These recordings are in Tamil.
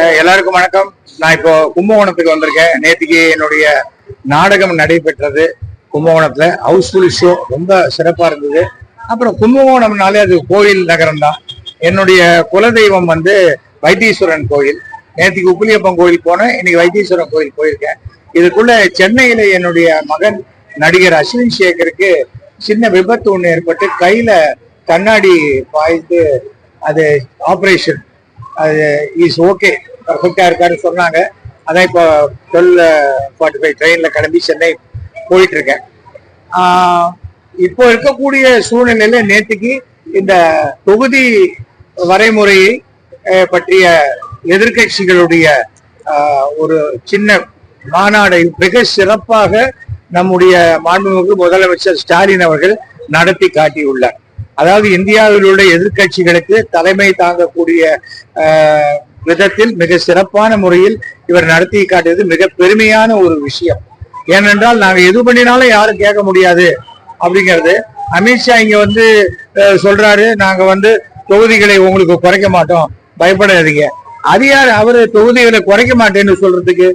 எல்லாருக்கும் வணக்கம். நான் இப்போ கும்பகோணத்துக்கு வந்திருக்கேன். நேற்றுக்கு என்னுடைய நாடகம் நடைபெற்றது கும்பகோணத்துல. ஹவுஸ்ஃபுல் ஷோ ரொம்ப சிறப்பா இருந்தது. அப்புறம் கும்பகோணம்னாலே அது கோயில் நகரம் தான். என்னுடைய குலதெய்வம் வந்து வைத்தீஸ்வரன் கோயில். நேற்றுக்கு உப்பிலியப்பன் கோயில் போனேன். இன்னைக்கு வைத்தீஸ்வரன் கோயில் போயிருக்கேன். இதுக்குள்ள சென்னையில என்னுடைய மகன் நடிகர் அஸ்வின் சேகருக்கு சின்ன விபத்து ஒன்று ஏற்பட்டு கையில கண்ணாடி பாய்ந்து அது ஆப்ரேஷன் அது இஸ் ஓகே பர்ஃபெக்டாக இருக்காருன்னு சொன்னாங்க. அதான் இப்போ டுவெல் ஃபார்ட்டி ஃபைவ் ட்ரெயினில் கிளம்பி சென்னை போயிட்டுருக்கேன். இப்போ இருக்கக்கூடிய சூழ்நிலையில் நேற்றுக்கு இந்த தொகுதி வரைமுறையை பற்றிய எதிர்க்கட்சிகளுடைய ஒரு சின்ன மாநாடை மிக சிறப்பாக நம்முடைய மாண்புமிகு முதலமைச்சர் ஸ்டாலின் அவர்கள் நடத்தி காட்டியுள்ளார். அதாவது இந்தியாவில் உள்ள எதிர்க்கட்சிகளுக்கு தலைமை தாங்கக்கூடிய ஆஹ், விதத்தில் மிக சிறப்பான முறையில் இவர் நடத்தி காட்டியது மிக பெருமையான ஒரு விஷயம். ஏனென்றால் நாங்க எது பண்ணினாலும் யாரும் கேட்க முடியாது அப்படிங்கிறது. அமித்ஷா இங்க வந்து சொல்றாரு நாங்க வந்து தொகுதிகளை உங்களுக்கு குறைக்க மாட்டோம். பயப்படாதீங்க. அது யார்? அவர் தொகுதிகளை குறைக்க மாட்டேன்னு சொல்றதுக்கு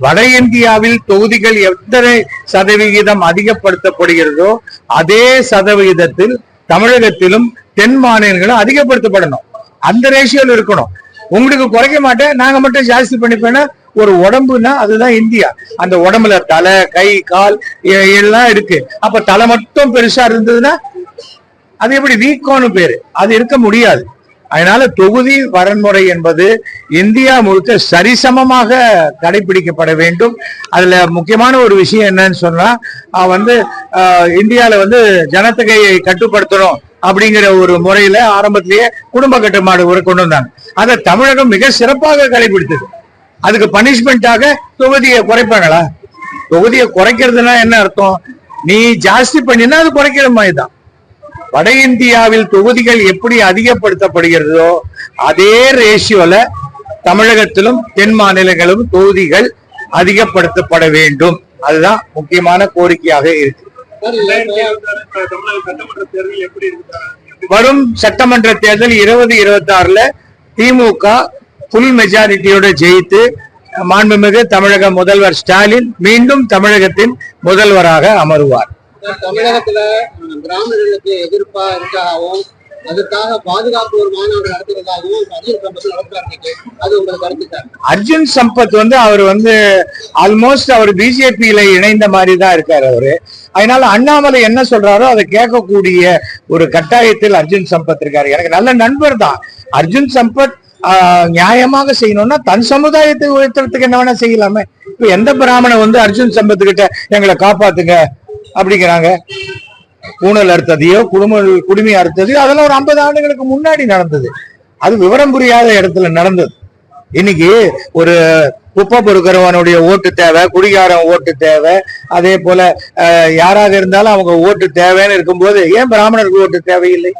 வட இந்தியாவில் தொகுதிகள் எத்தனை சதவிகிதம் அதிகப்படுத்தப்படுகிறதோ அதே சதவிகிதத்தில் தமிழகத்திலும் தென் மாநிலங்களும் அதிகப்படுத்தப்படணும். அந்த ரேஷியோல இருக்கணும். உங்களுக்கு குறைக்க மாட்டேன். நாங்க மட்டும் ஜாஸ்தி பண்ணிப்பேன்னா ஒரு உடம்புனா அதுதான் இந்தியா. அந்த உடம்புல தலை கை கால் எல்லாம் இருக்கு. அப்ப தலை மட்டும் பெருசா இருந்ததுன்னா அது எப்படி வீக்கோன்னு பேரு. அது இருக்க முடியாது. அதனால தொகுதி வரன்முறை என்பது இந்தியா முழுக்க சரிசமமாக கடைபிடிக்கப்பட வேண்டும். அதுல முக்கியமான ஒரு விஷயம் என்னன்னு சொன்னா வந்து இந்தியால வந்து ஜனத்தொகையை கட்டுப்படுத்தணும் அப்படிங்கிற ஒரு முறையில ஆரம்பத்திலேயே குடும்ப கட்டுப்பாடு ஒரு கொண்டு வந்தாங்க. அதை தமிழகம் மிக சிறப்பாக கடைபிடித்தது. அதுக்கு பனிஷ்மெண்ட்டாக தொகுதியை குறைப்பாங்களா? தொகுதியை குறைக்கிறதுனா என்ன அர்த்தம்? நீ ஜாஸ்தி பண்ணினா அது குறைக்கிற மாதிரி தான். வட இந்தியாவில் தொகுதிகள் எப்படி அதிகப்படுத்தப்படுகிறதோ அதே ரேஷியோல தமிழகத்திலும் தென் மாநிலங்களும் தொகுதிகள் அதிகப்படுத்தப்பட வேண்டும். அதுதான் முக்கியமான கோரிக்கையாக இருக்கு. வரும் சட்டமன்ற தேர்தல் இருபது இருபத்தி ஆறுல திமுக புல் மெஜாரிட்டியோட ஜெயித்து மாண்புமிகு தமிழக முதல்வர் ஸ்டாலின் மீண்டும் தமிழகத்தின் முதல்வராக அமருவார். தமிழகத்துல பிராமணர்களுக்கு எதிர்ப்பா இருக்காகவும் அதுக்காக பாதுகாப்பு ஒரு மாநாடு நடத்துறதாகவும் அர்ஜுன் சம்பத் நடத்துறாங்க அது உங்களுக்கு கருத்து சார் அர்ஜுன் சம்பத் வந்து அவர் வந்து ஆல்மோஸ்ட் அவர் பிஜேபியில இணைந்த மாதிரி தான் இருக்காரு அவரு. அதனால அண்ணாமலை என்ன சொல்றாரோ அதை கேட்கக்கூடிய ஒரு கட்டாயத்தில் அர்ஜுன் சம்பத் இருக்காரு. எனக்கு நல்ல நண்பர் தான். அர்ஜுன் சம்பத் ஆஹ், நியாயமாக செய்யணும்னா தன் சமுதாயத்தை உயர்த்துறதுக்கு என்ன வேணா செய்யலாமே. இப்ப எந்த பிராமணன் வந்து அர்ஜுன் சம்பத் கிட்ட எங்களை காப்பாத்துங்க அப்படிங்கிறாங்க? பூனல் அறுத்ததையோ குடும்ப குடுமி அறுத்ததையோ அதெல்லாம் ஒரு ஐம்பது ஆண்டுகளுக்கு முன்னாடி நடந்தது. அது விவரம் புரியாத இடத்துல நடந்தது. இன்னைக்கு ஒரு குப்பை பொறுக்கிறவனுடைய ஓட்டு தேவை குடிகாரன் ஓட்டு தேவை அதே போல அஹ், யாராக இருந்தாலும் அவங்க ஓட்டு தேவைன்னு இருக்கும்போது ஏன் பிராமணருக்கு ஓட்டு தேவையில்லை?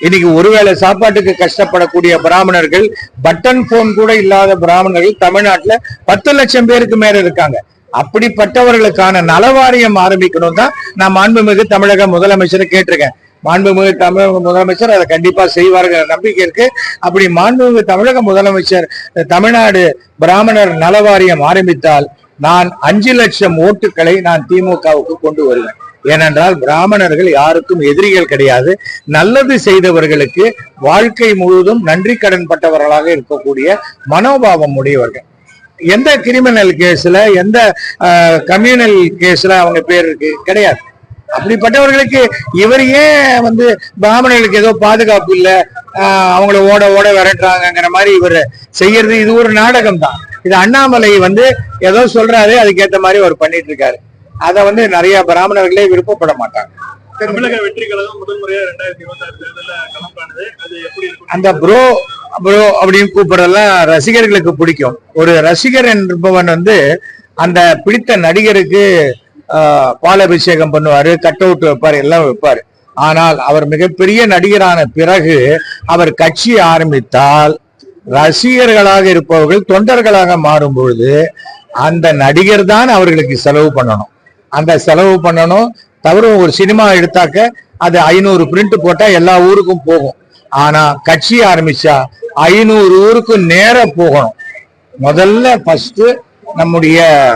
இன்னைக்கு ஒருவேளை சாப்பாட்டுக்கு கஷ்டப்படக்கூடிய பிராமணர்கள் பட்டன் போன் கூட இல்லாத பிராமணர்கள் தமிழ்நாட்டுல பத்து லட்சம் பேருக்கு மேல இருக்காங்க. அப்படிப்பட்டவர்களுக்கான நலவாரியம் ஆரம்பிக்கணும் தான் நான் மாண்புமிகு தமிழக முதலமைச்சரை கேட்டிருக்கேன். மாண்புமிகு தமிழக முதலமைச்சர் அதை கண்டிப்பா செய்வார்கள் நம்பிக்கை இருக்கு. அப்படி மாண்புமிகு தமிழக முதலமைச்சர் தமிழ்நாடு பிராமணர் நலவாரியம் ஆரம்பித்தால் நான் அஞ்சு லட்சம் ஓட்டுகளை நான் திமுகவுக்கு கொண்டு வருவேன். ஏனென்றால் பிராமணர்கள் யாருக்கும் எதிரிகள் கிடையாது. நல்லது செய்தவர்களுக்கு வாழ்க்கை முழுவதும் நன்றி கடன் பட்டவர்களாக இருக்கக்கூடிய மனோபாவம் உடையவர்கள். எந்த கிரிமினல் கேஸ்ல எந்த கம்யூனல் கேஸ்ல அவங்க பேர் இருக்கு? கிடையாது. அப்படிப்பட்டவர்களுக்கு இவர் ஏன் வந்து பிராமணர்களுக்கு ஏதோ பாதுகாப்பு இல்ல? அவங்கள ஓட ஓட விரட்டுறாங்கங்கிற மாதிரி இவர் செய்யறது இது ஒரு நாடகம் தான் இது அண்ணாமலை வந்து ஏதோ சொல்றாரு அதுக்கேத்த மாதிரி அவர் பண்ணிட்டு இருக்காரு அதை வந்து நிறைய பிராமணர்களே விருப்பப்பட மாட்டாங்க. தமிழக வெற்றி கழகம் முதல் முறையா ரெண்டாயிரத்தி இருபத்தி ஆறு தேர்தல களம்பானது அது எப்படி அந்த ப்ரோ ப்ரோ அப்படின்னு கூப்பிடுறதெல்லாம் ரசிகர்களுக்கு பிடிக்கும். ஒரு ரசிகர் என்பவன் வந்து அந்த பிடித்த நடிகருக்கு ஆஹ், பாலாபிஷேகம் பண்ணுவாரு கட் அவுட் வைப்பார் எல்லாம் வைப்பாரு. ஆனால் அவர் மிகப்பெரிய நடிகரான பிறகு அவர் கட்சி ஆரம்பித்தால் ரசிகர்களாக இருப்பவர்கள் தொண்டர்களாக மாறும் பொழுது அந்த நடிகர் தான் அவர்களுக்கு செலவு பண்ணணும். அந்த செலவு பண்ணணும். தவிர ஒரு சினிமா எடுத்தாக்க அது ஐநூறு பிரிண்ட் போட்டா எல்லா ஊருக்கும் போகும். ஆனா கட்சி ஆரம்பிச்சா ஐநூறு ஊருக்கு நேர போகணும். முதல்ல ஃபர்ஸ்ட் நம்முடைய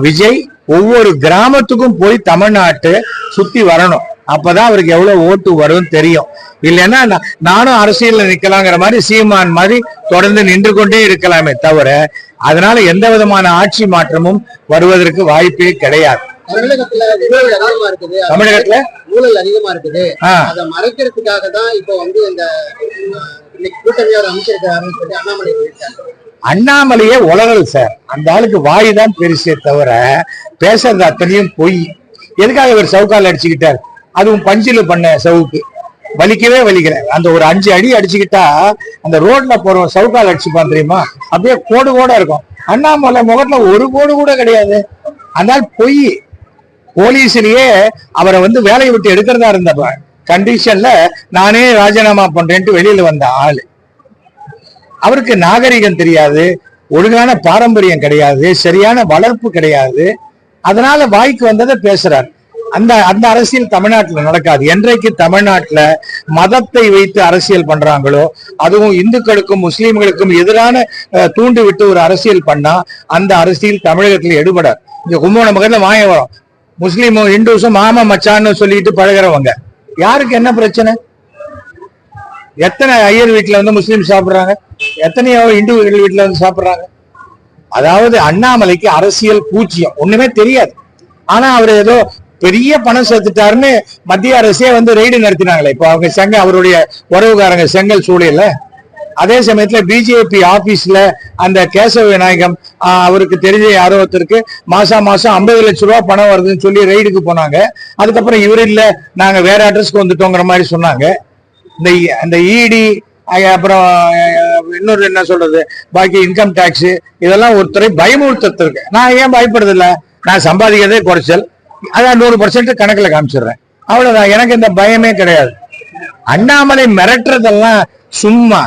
விஜய் ஒவ்வொரு கிராமத்துக்கும் போய் தமிழ்நாட்டு சுத்தி வரணும். அப்பதான் அவருக்கு எவ்வளவு ஓட்டு வரும் தெரியும். இல்லைன்னா நான்- நானும் அரசியல்ல நிக்கலாங்கிற மாதிரி சீமான் மாதிரி தொடர்ந்து நின்று கொண்டே இருக்கலாமே தவிர அதனால எந்த விதமான ஆட்சி மாற்றமும் வருவதற்கு வாய்ப்பே கிடையாது. தமிழகத்துல ஊழல் அதிகமா இருக்குது. தமிழகத்துல? ஊழல் அதிகமா இருக்குது. ஆஹ் அதை மறைக்கிறதுக்காக தான் இப்போ வந்து இந்த அண்ணாமலையே உலகல் சார். அந்த ஆளுக்கு வாய் தான் பெருசே தவிர பேசுறது அத்தனையும் பொய். எதுக்காக இவர் சவுக்கால் அடிச்சுக்கிட்டார்? அதுவும் பஞ்சில் பண்ண சவுக்கு. வலிக்கவே வலிக்கல. அந்த ஒரு அஞ்சு அடி அடிச்சுக்கிட்டா அந்த ரோட்ல போறோம் சவுக்கால் அடிச்சுப்பான் தெரியுமா? அப்படியே கோடு கோட இருக்கும். அண்ணாமலை முகத்துல ஒரு கோடு கூட கிடையாது. அதனால் பொய். போலீஸ்லயே அவரை வந்து வேலையை விட்டு எடுக்கிறதா இருந்தப்ப கண்டிஷன்ல நானே ராஜினாமா பண்றேன்ட்டு வெளியில வந்த ஆளு. அவருக்கு நாகரிகம் தெரியாது ஒழுங்கான பாரம்பரியம் கிடையாது சரியான வளர்ப்பு கிடையாது. அதனால வாய்க்கு வந்ததை பேசுறார். அந்த அந்த அரசியல் தமிழ்நாட்டில் நடக்காது. என்றைக்கு தமிழ்நாட்டில் மதத்தை வைத்து அரசியல் பண்றாங்களோ அதுவும் இந்துக்களுக்கும் முஸ்லீம்களுக்கும் எதிரான தூண்டு விட்டு ஒரு அரசியல் பண்ணா அந்த அரசியல் தமிழகத்தில் எடுபடாது. இங்க கும்பகோணம் பக்கத்தில் வாங்க வரும் முஸ்லீமும் இந்துஸும் மாமா மச்சான்னு சொல்லிட்டு பழகுறவங்க. யாருக்கு என்ன பிரச்சனை? எத்தனை ஐயர் வீட்டில் வந்து முஸ்லீம் சாப்பிட்றாங்க? எத்தனையோ இந்து வீட்டில் வந்து சாப்பிட்றாங்க? அதாவது அண்ணாமலைக்கு அரசியல் பூஜ்ஜியம். ஒண்ணுமே தெரியாது. ஆனா அவர் ஏதோ பெரிய பணம் சேர்த்துட்டாருன்னு மத்திய அரசே வந்து ரெய்டு நடத்தினாங்களே. இப்போ அவங்க செங்க அவருடைய உறவுக்காரங்க செங்கல் சூழல அதே சமயத்துல பிஜேபி ஆபீஸ்ல அந்த கேசவ விநாயகம் அவருக்கு தெரிஞ்ச யாரோ ஒருத்தருக்கு மாசம் மாசம் ஐம்பது லட்ச ரூபா பணம் வருதுன்னு சொல்லி ரைடுக்கு போனாங்க. அதுக்கப்புறம் இவர் இல்ல நாங்க வேற அட்ரஸ்க்கு வந்துட்டோங்கிற மாதிரி சொன்னாங்க. இந்த அந்த இடி அப்புறம் இன்னொரு என்ன சொல்றது பாக்கி இன்கம் டாக்ஸ் இதெல்லாம் ஒருத்தரை பயமுறுத்திருக்கு நான் ஏன் பயப்படுறதில்ல? நான் சம்பாதிக்கிறதே குறைச்சல். அதான் நூறு பர்சன்ட் கணக்குல காமிச்சிடுறேன். அவ்வளவுதான். எனக்கு இந்த பயமே கிடையாது. அண்ணாமலை மிரட்டுறதெல்லாம் சும்மா.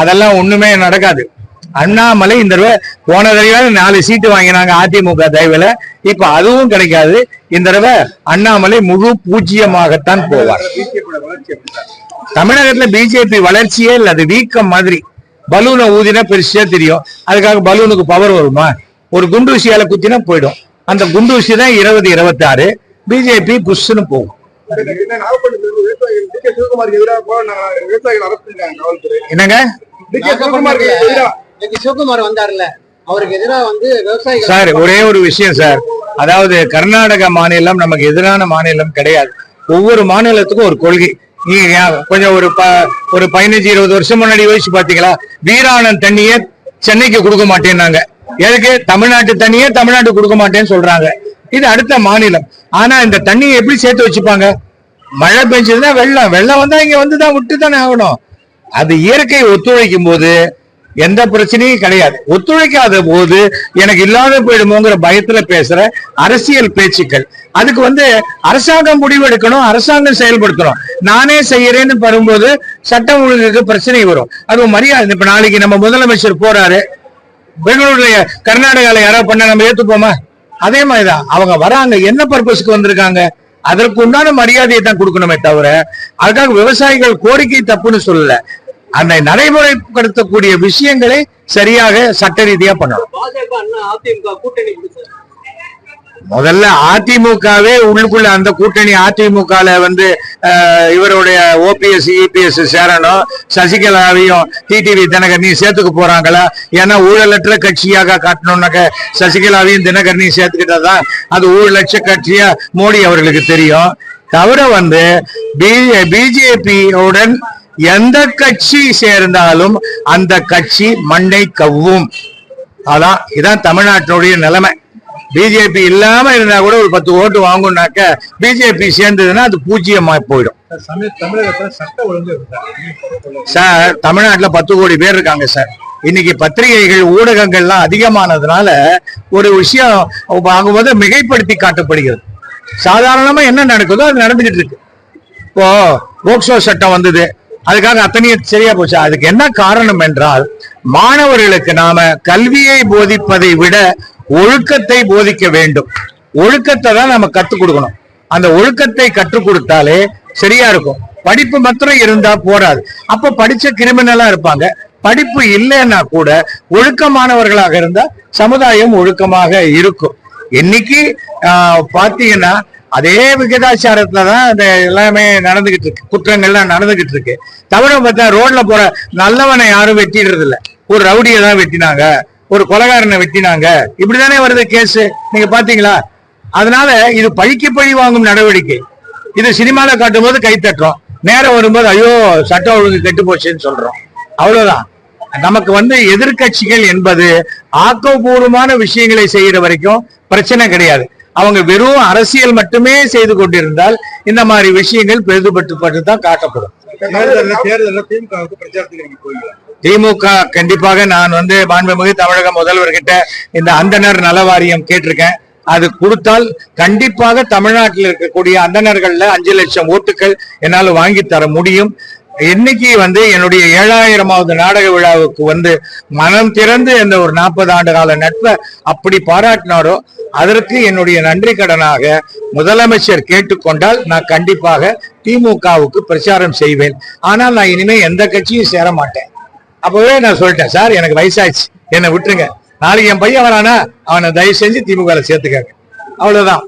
அதெல்லாம் ஒண்ணுமே நடக்காது. அண்ணாமலை இந்த தடவை போன தடவை நாலு சீட்டு வாங்கினாங்க அதிமுக தயவுல இப்ப அதுவும் கிடைக்காது. இந்த தடவை அண்ணாமலை முழு பூஜ்ஜியமாகத்தான் போவார். தமிழகத்துல பிஜேபி வளர்ச்சியே இல்ல அது வீக்கம் மாதிரி. பலூனை ஊதினா பெருசா தெரியும். அதுக்காக பலூனுக்கு பவர் வருமா? ஒரு குண்டூசியால குத்தினா போயிடும். அந்த குண்டூசி தான் இருபது இருபத்தி ஆறு பிஜேபி புஷ்னு போகும். என்னங்க? டி கே சிவகுமாருக்கு எதிராக. இன்னைக்கு சிவகுமார் வந்தாருல்ல அவருக்கு எதிராக வந்து விவசாயிகள் சார் ஒரே ஒரு விஷயம் சார். அதாவது கர்நாடக மாநிலம் நமக்கு எதிரான மாநிலம் கிடையாது. ஒவ்வொரு மாநிலத்துக்கும் ஒரு கொள்கை. நீங்க கொஞ்சம் ஒரு ப ஒரு பதினஞ்சு இருபது வருஷம் முன்னாடி யோசிச்சு பாத்தீங்களா வீராணம் தண்ணியே சென்னைக்கு கொடுக்க மாட்டேன்னாங்க. எதுக்கு? தமிழ்நாட்டு தண்ணியே தமிழ்நாட்டுக்கு கொடுக்க மாட்டேன்னு சொல்றாங்க. இது அடுத்த மாநிலம். ஆனா இந்த தண்ணியை எப்படி சேர்த்து வச்சுப்பாங்க? மழை பெஞ்சதுன்னா வெள்ளம். வெள்ளம் வந்தா இங்க வந்து தான் விட்டு தானே ஆகணும். அது இயற்கை ஒத்துழைக்கும் போது எந்த பிரச்சனையும் கிடையாது. ஒத்துழைக்காத போது எனக்கு இல்லாத போயிடுமோங்கிற பயத்துல பேசுற அரசியல் பேச்சுக்கள். அதுக்கு வந்து அரசாங்கம் முடிவெடுக்கணும் அரசாங்கம் செயல்படுத்தணும். நானே செய்யறேன்னு வரும்போது சட்டம் ஒழுங்குக்கு பிரச்சனை வரும். அது மரியாதை இப்ப நாளைக்கு நம்ம முதலமைச்சர் போறாரு. பெங்களூர்ல கர்நாடகால யாராவது பண்ண நம்ம ஏத்துப்போமா? அதே மாதிரிதான் அவங்க வராங்க என்ன பர்பஸ்க்கு வந்திருக்காங்க? அதற்கு உண்டான மரியாதையை தான் கொடுக்கணுமே தவிர அதுக்காக விவசாயிகள் கோரிக்கை தப்புன்னு சொல்லல. அந்த நடைமுறைப்படுத்தக்கூடிய விஷயங்களை சரியாக சட்ட ரீதியா பண்ணணும். முதல்ல அதிமுகவே உள்ளுக்குள்ள அந்த கூட்டணி அதிமுகல வந்து இவருடைய ஓபிஎஸ் இபிஎஸ் சேரணும். சசிகலாவையும் டிடிவி தினகரனையும் சேர்த்துக்க போறாங்களா? ஏன்னா ஊழலற்ற கட்சியாக காட்டணும்னாக்க சசிகலாவையும் தினகரனையும் சேர்த்துக்கிட்டதான் அது ஊழலட்ச கட்சியா மோடி அவர்களுக்கு தெரியும். தவிர வந்து பிஜேபியுடன் எந்த கட்சி சேர்ந்தாலும் அந்த கட்சி மண்ணை கவ்வும். அதான் இதான் தமிழ்நாட்டினுடைய நிலைமை. பிஜேபி இல்லாம இருந்தா கூட ஒரு பத்து ஓட்டு வாங்குனாக்க பிஜேபி சேர்ந்ததுன்னா அது பூஜ்ஜியமா போயிடும். சார் தமிழ்நாட்டுல பத்து கோடி பேர் இருக்காங்க சார். இன்னைக்கு பத்திரிகைகள் ஊடகங்கள்லாம் அதிகமானதுனால ஒரு விஷயம் வாங்கும்போது மிகைப்படுத்தி காட்டப்படுகிறது. சாதாரணமா என்ன நடக்குதோ அது நடந்துகிட்டு இருக்கு. இப்போ போக்சோ சட்டம் வந்தது. அதுக்காக அத்தனையும் சரியா போச்சு. அதுக்கு என்ன காரணம் என்றால் மாணவர்களுக்கு நாம கல்வியை போதிப்பதை விட ஒழுக்கத்தை போதிக்க வேண்டும். ஒழுக்கத்தை தான் நம்ம கத்துக் கொடுக்கணும். அந்த ஒழுக்கத்தை கற்றுக் கொடுத்தாலே சரியா இருக்கும். படிப்பு மாத்திரம் இருந்தா போராது அப்ப படிச்ச கிரிமினலா இருப்பாங்க. படிப்பு இல்லைன்னா கூட ஒழுக்கமானவர்களாக இருந்தா சமுதாயம் ஒழுக்கமாக இருக்கும். இன்னைக்கு பாத்தீங்கன்னா அதே விகிதாச்சாரத்துலதான் இந்த எல்லாமே நடந்துகிட்டு இருக்கு. குற்றங்கள்லாம் நடந்துகிட்டு இருக்கு. தவிர பார்த்தா ரோட்ல போற நல்லவனை யாரும் வெட்டிடுறது இல்லை ஒரு ரவுடியை தான் வெட்டினாங்க. ஒரு கொலகாரனை வெட்டினாங்க. இப்படிதானே வருது கேஸ் நீங்க பாத்தீங்களா? அதனால இது பழிக்கு பழி வாங்கும் நடவடிக்கை. இது சினிமால காட்டும் போது கை தட்டுறோம். நேரம் வரும்போது ஐயோ சட்டம் ஒழுங்கு கெட்டு போச்சுன்னு சொல்றோம். அவ்வளவுதான். நமக்கு வந்து எதிர்க்கட்சிகள் என்பது ஆக்கப்பூர்வமான விஷயங்களை செய்யற வரைக்கும் பிரச்சனை கிடையாது. அவங்க வெறும் அரசியல் மட்டுமே செய்து கொண்டிருந்தால் இந்த மாதிரி விஷயங்கள் பெரிதுபட்டு தான் காட்டப்படும். தேர்தல்ல திமுகவுக்கு பிரச்சாரத்துக்கு திமுக கண்டிப்பாக நான் வந்து மாண்புமிகு தமிழக முதல்வர்கிட்ட இந்த அந்தனர் நல வாரியம் கேட்டிருக்கேன். அது கொடுத்தால் கண்டிப்பாக தமிழ்நாட்டில் இருக்கக்கூடிய அந்தனர்கள்ல அஞ்சு லட்சம் ஓட்டுகள் என்னால் வாங்கி தர முடியும். இன்னைக்கு வந்து என்னுடைய ஏழாயிரமாவது நாடக விழாவுக்கு வந்து மனம் திறந்து இந்த ஒரு நாற்பது ஆண்டு கால நட்பை அப்படி பாராட்டினாரோ அதற்கு என்னுடைய நன்றி கடனாக முதலமைச்சர் கேட்டுக்கொண்டால் நான் கண்டிப்பாக திமுகவுக்கு பிரச்சாரம் செய்வேன். ஆனால் நான் இனிமே எந்த கட்சியும் சேர மாட்டேன். அப்பவே நான் சொல்லிட்டேன் சார் எனக்கு வயசாச்சு என்னை விட்டுருங்க. நாளைக்கு என் பையன் வரானா அவனை தயவு செஞ்சு திமுக சேர்த்துக்காங்க. அவ்வளவுதான்.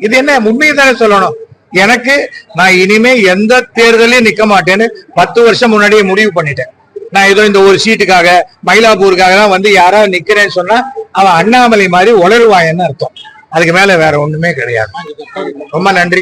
இது என்ன? உண்மையை தானே சொல்லணும். எனக்கு நான் இனிமே எந்த தேர்தலையும் நிக்க மாட்டேன்னு பத்து வருஷம் முன்னாடியே முடிவு பண்ணிட்டேன். நான் ஏதோ இந்த ஒரு சீட்டுக்காக மயிலாப்பூருக்காக தான் வந்து யாராவது நிக்கிறேன்னு சொன்னா அவன் அண்ணாமலை மாதிரி உளருவாயன்னு அர்த்தம்? அதுக்கு மேல வேற ஒண்ணுமே கிடையாது. ரொம்ப நன்றி.